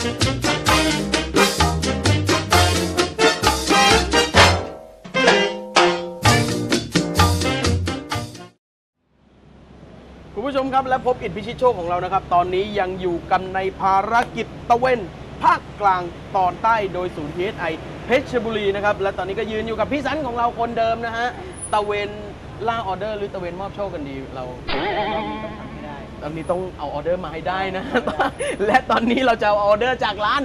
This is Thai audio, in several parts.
คุณผู้ชมครับและพบอิทธิพิชิตโชคของเรานะครับ ตอนนี้ยังอยู่กันในภารกิจตะเวนภาคกลางตอนใต้โดยศูนย์ PSI เพชรบุรีนะครับ และตอนนี้ก็ยืนอยู่กับพี่สันของเราคนเดิมนะฮะตะเวนล่าออเดอร์หรือตะเวนมอบโชคกันดีเรา ตอนนี้ต้องเอาออเดอร์มาให้ได้นะ และตอนนี้เราจะเอาออเดอร์จากร้าน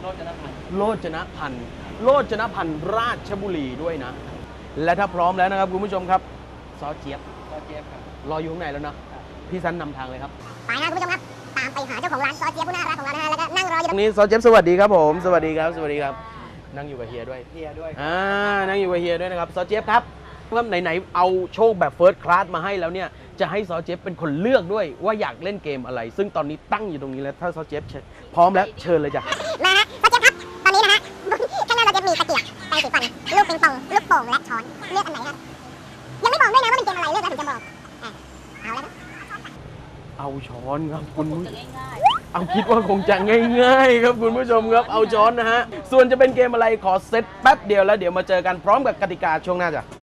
โรจนพันธ์โลจนพันธ์โลจนพันธ์ราชบุรีด้วยนะ และถ้าพร้อมแล้วนะครับคุณผู้ชมครับซอสเจี๊ยบก็เจี๊ยบครับรออยู่ข้างในแล้วนะพี่สันนำทางเลยครับไปนะคุณผู้ชมครับตามไปหาเจ้าของร้านซอสเจี๊ยบผู้น่ารักของเรานะฮะแล้วก็นั่งรออยู่ตรงนี้ซอสเจี๊ยบสวัสดีครับผมสวัสดีครับสวัสดีครับ นั่งอยู่กับเฮียด้วยเฮียด้วยอ่านั่งอยู่กับเฮียด้วยนะครับซอสเจี๊ยบครับว่าไหนๆเอาโชคแบบเฟิร์สคลาสมาให้แล้วเนี่ย จะให้ซอสเจี๊ยบเป็นคนเลือกด้วยว่าอยากเล่นเกมอะไร ซึ่งตอนนี้ตั้งอยู่ตรงนี้แล้ว ถ้าซอสเจี๊ยบเชิญพร้อมแล้วเชิญเลยจ้ะมาฮะซอสเจี๊ยบครับ ตอนนี้นะฮะข้างหน้าเราจะมีตะเกียบแปรงสีฟันลูกปิงปอง ลูกโป่งและช้อน เลือกอันไหนครับยังไม่บอกด้วยนะว่าเป็นเกมอะไรเลือกแล้วถึงจะบอกอะเอาแล้วนะเอาช้อนครับคุณผู้เอาคิดว่าคงจะง่าย ๆ ครับคุณผู้ชมครับเอาช้อนนะฮะส่วนจะเป็นเกมอะไรขอเซตแป๊บเดียวแล้วเดี๋ยวมาเจอกันพร้อมกับกติกาช่วงหน้าจ้ะ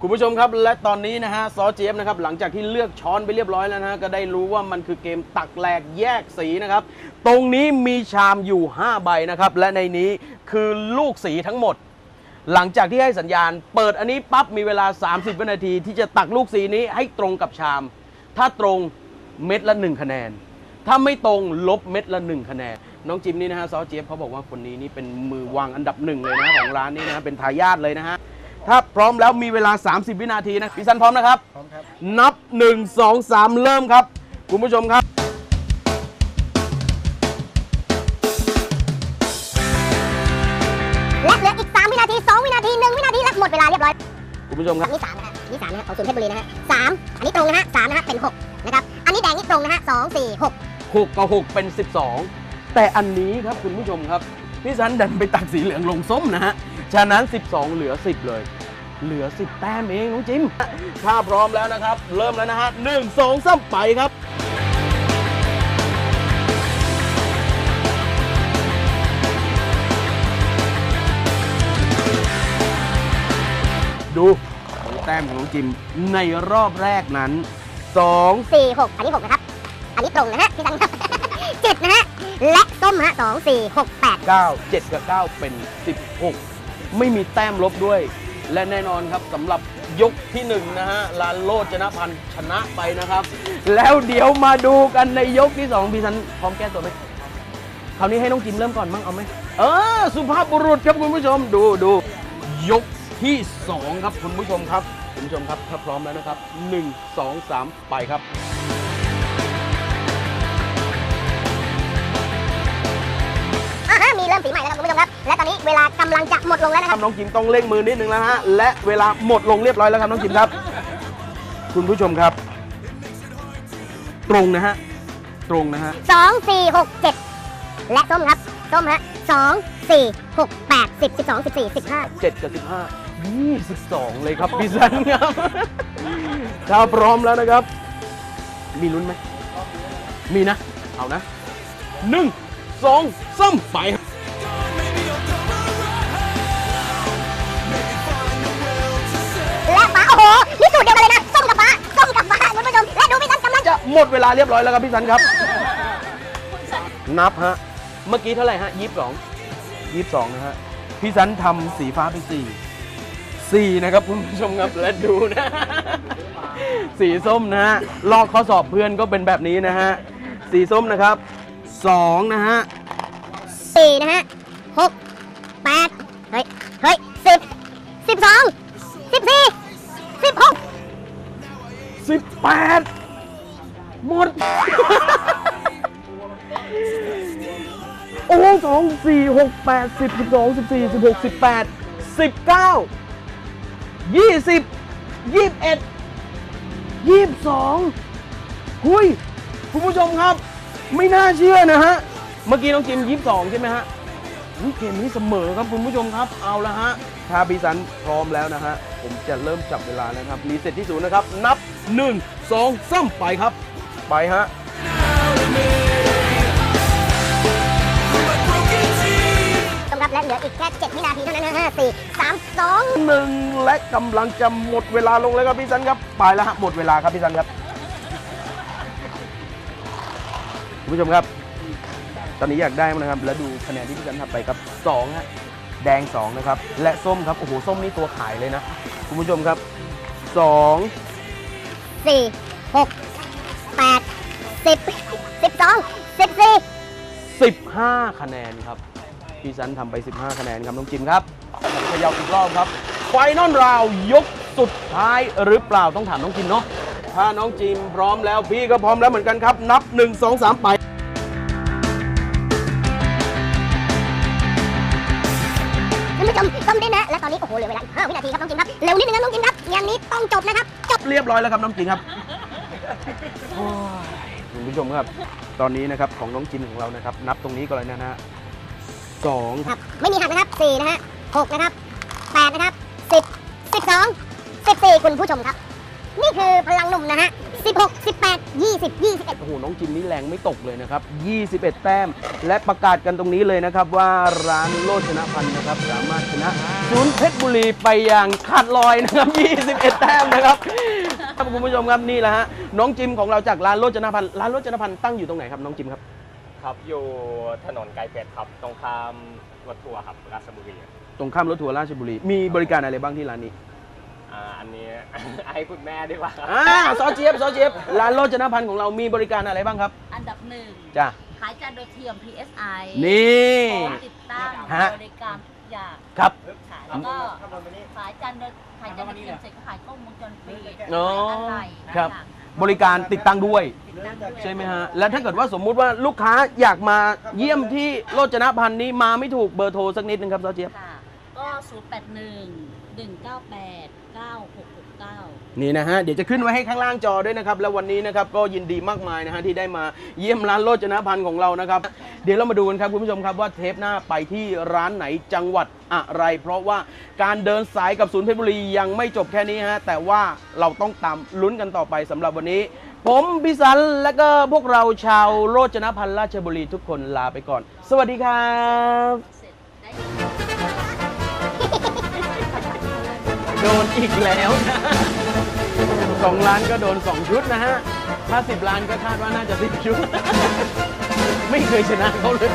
คุณผู้ชมครับและตอนนี้นะฮะซอเจี๊ยบนะครับหลังจากที่เลือกช้อนไปเรียบร้อยแล้วนะฮะก็ได้รู้ว่ามันคือเกมตักแหลกแยกสีนะครับ ตรงนี้มีชามอยู่ 5 ใบนะครับ และในนี้คือลูกสีทั้งหมด หลังจากที่ให้สัญญาณ เปิดอันนี้ปั๊บมีเวลา 30 วินาที ที่จะตักลูกสีนี้ให้ตรงกับชาม ถ้าตรงเม็ดละ 1 คะแนน ถ้าไม่ตรงลบเม็ดละ 1 คะแนนน้องจิมนี่นะฮะซอเจี๊ยบเขาบอกว่าคนนี้นี่เป็นมือวางอันดับหนึ่งเลยนะของร้านนี้นะฮะเป็นทายาทเลยนะฮะ ถ้าพร้อมแล้วมีเวลา 30 วินาทีนะพี่สันพร้อมนะครับ พร้อมครับ นับ 1 2 3 เริ่มครับ คุณผู้ชมครับและเหลืออีก 3 วินาที 2 วินาที 1 วินาที และหมดเวลาเรียบร้อย คุณผู้ชมครับ อันนี้3นะฮะอันนี้3นะฮะของศูนย์เพชรบุรีนะฮะสามอันนี้ตรงนะฮะสามนะฮะเป็นหกนะครับ อันนี้แดงนี่ตรงนะฮะสองสี่หก6กับ6เป็น 12 แต่อันนี้ครับคุณผู้ชมครับพี่สันดันไปตักสีเหลืองลงส้มนะฮะ ฉะนั้น 12 เหลือ 10 เลย เหลือ 10 แต้มเองน้องจิม ถ้าพร้อมแล้วนะครับ เริ่มแล้วนะฮะหนึ่งสองสามไปครับดูดูแต้มของน้องจิมในรอบแรกนั้น2สี่หกอันนี้หกนะครับ อันนี้ตรงนะฮะพี่ตังครับเจ็ดนะฮะ และส้มฮะสองสี่หกแปด9 7กับ9เป็น 16 ไม่มีแต้มลบด้วย และแน่นอนครับสำหรับยกที่1นะฮะลานโลดชนะพันธ์ชนะไปนะครับ แล้วเดี๋ยวมาดูกันในยกที่2พี่สันพร้อมแก้ตัวไหมคราวนี้ให้น้องจิมเริ่มก่อนมั้งเอาไหมเออ สุภาพบุรุษครับคุณผู้ชมดูดูยกที่ 2 ครับคุณผู้ชมครับ คุณผู้ชมครับถ้าพร้อมแล้วนะครับ 1 2 3 ไปครับ เวลากำลังจะหมดลงแล้วนะคครัรับบน้องจิมต้องเร่งมือนิดนึงแล้วฮะและเวลาหมดลงเรียบร้อยแล้วครับน้องจิมครับ คุณผู้ชมครับ ตรงนะฮะตรงนะฮะสองสี่หกเจ็ดและส้มครับส้มฮะสองสี่หกแปดสิบสิบสองสิบสี่สิบห้า7กับ15 22เลยครับพี่สันครับ ถ้าพร้อมแล้วนะครับ มีลุ้นไหมมีนะ เอานะหนึ่งสองสามไปครับ จะหมดเวลาเรียบร้อยแล้วครับพี่สันครับ นับฮะ เมื่อกี้เท่าไหร่ฮะยี่สิบสองยี่สิบสองนะฮะ พี่สันทำสีฟ้าไปสี่สี่นะครับคุณผู้ชมครับและดูนะ สีส้มนะฮะ ลอกข้อสอบเพื่อนก็เป็นแบบนี้นะฮะ สีส้มนะครับสองนะฮะสี่นะฮะหกแปดเฮ้ย เฮ้ยสิบสิบสองสิบสี่สิบหกสิบแปด หมด โอ้สองสี่หกแปดสิบสิบสองสิบสี่สิบหกสิบแปดสิบเก้ายี่สิบยี่สิบเอ็ดยี่สิบสองหุยคุณผู้ชมครับ ไม่น่าเชื่อนะฮะ เมื่อกี้น้องจิมยี่สิบสองใช่ไหมฮะอุ๊ยเกมนี้เสมอครับคุณผู้ชมครับเอาละฮะถ้าพี่สันพร้อมแล้วนะฮะ ผมจะเริ่มจับเวลาแล้วครับรีเซ็ตที่ศูนย์นะครับ นับ 1 2 3ไปครับ ไปฮะกำลังและเหลืออีกแค่ 7 วินาทีเท่านั้นนะ5 4 3 2 หนึ่งและกำลังจะหมดเวลาลงแล้วครับพี่ซันครับ ไปแล้วฮะหมดเวลาครับพี่ซันครับคุณผู้ชมครับ ตอนนี้อยากได้มั้ยนะครับ แล้วดูคะแนนที่พี่ซันทำไปครับ2ฮะแดง 2 นะครับ และส้มครับ โอ้โห ส้มนี่ตัวขายเลยนะ คุณผู้ชมครับ 2 4 6 แปดสิบสิบสองสิบสี่สิบห้าคะแนนครับ พี่สันทำไป 15 คะแนนครับน้องจิมครับขยับอีกรอบครับ ไฟนอลราวยกสุดท้ายหรือเปล่าต้องถามน้องจิมเนาะ ถ้าน้องจิมพร้อมแล้วพี่ก็พร้อมแล้วเหมือนกันครับ นับ 1 2 3 ไปท่านผู้ชมต้มได้นะ และตอนนี้ โอ้โหเหลือเวลาอีกห้าวินาทีครับน้องจิมครับ เร็วนิดนึงนะน้องจิมครับงานนี้ต้องจบนะครับ จบเรียบร้อยแล้วครับน้องจิมครับ โอ้ยคุณผู้ชมครับ ตอนนี้นะครับของน้องจิมของเรานะครับ นับตรงนี้ก่อนเลยนะฮะสองครับไม่มีหักนะครับสี่นะฮะหกนะครับแปดนะครับสิบสิบสองสิบสี่คุณผู้ชมครับ นี่คือพลังหนุ่มนะฮะสิบหกสิบแปดยี่สิบยี่สิบเอ็ดโอ้โหน้องจิมนี่แรงไม่ตกเลยนะครับ21แต้ม และประกาศกันตรงนี้เลยนะครับ ว่าร้านโลชนะพันธ์นะครับ สามารถชนะศูนย์เพชรบุรีไปอย่างขาดลอยนะครับ21แต้มนะครับ ครับคุณผู้ชมครับนี่แหละฮะน้องจิมของเราจากร้านโลชนะพันธ์ร้านโลชนะพันธ์ตั้งอยู่ตรงไหนครับน้องจิมครับ ครับอยู่ถนนไกลเป็ดครับตรงข้ามรถทัวร์ครับราชบุรีตรงข้ามรถทัวร์ราชบุรี มีบริการอะไรบ้างที่ร้านนี้อ่าอันนี้ ให้คุณแม่ดีกว่าครับอ่าซอเจี๊ยบซอเจี๊ยบร้านโลชนะพันธ์ของเรามีบริการอะไรบ้างครับอันดับหนึ่งจ้ะขายจานโดยเทียม PSI นี่พร้อมติดตั้งฮะ บริการทุก อย่างครับ ค่ะแล้วก็ขายจานโดยขายจานโดยเทียมเสร็จก็ขายกล้องวงจรปิดอ๋อขายอะไรครับต่างบริการติดตั้งด้วยๆติดตั้งด้วย ใช่ไหมฮะ และถ้าเกิดว่าสมมุติว่าลูกค้าอยากมาเยี่ยมที่โรจนพันธ์นี้มาไม่ถูกเบอร์โทรสักนิดนึงครับซอเจี๊ยบค่ะก็0 8 1 1 9 8 9 6 6 9 นี่นะฮะ เดี๋ยวจะขึ้นไว้ให้ข้างล่างจอด้วยนะครับ แล้ววันนี้นะครับก็ยินดีมากมายนะฮะที่ได้มาเยี่ยมร้านโรจนพันธ์ของเรานะครับ เดี๋ยวเรามาดูกันครับคุณผู้ชมครับว่าเทปหน้าไปที่ร้านไหนจังหวัดอะไร เพราะว่าการเดินสายกับศูนย์เพชรบุรียังไม่จบแค่นี้ฮะแต่ว่าเราต้องตามลุ้นกันต่อไปสำหรับวันนี้ ผมพิสันและก็พวกเราชาวโรจนพันธ์ราชบุรีทุกคนลาไปก่อน สวัสดีครับโดนอีกแล้วนะสองล้านก็โดนสองชุดนะฮะถ้าสิบล้านก็คาดว่าน่าจะสิบชุด เคยชนะเขาเลย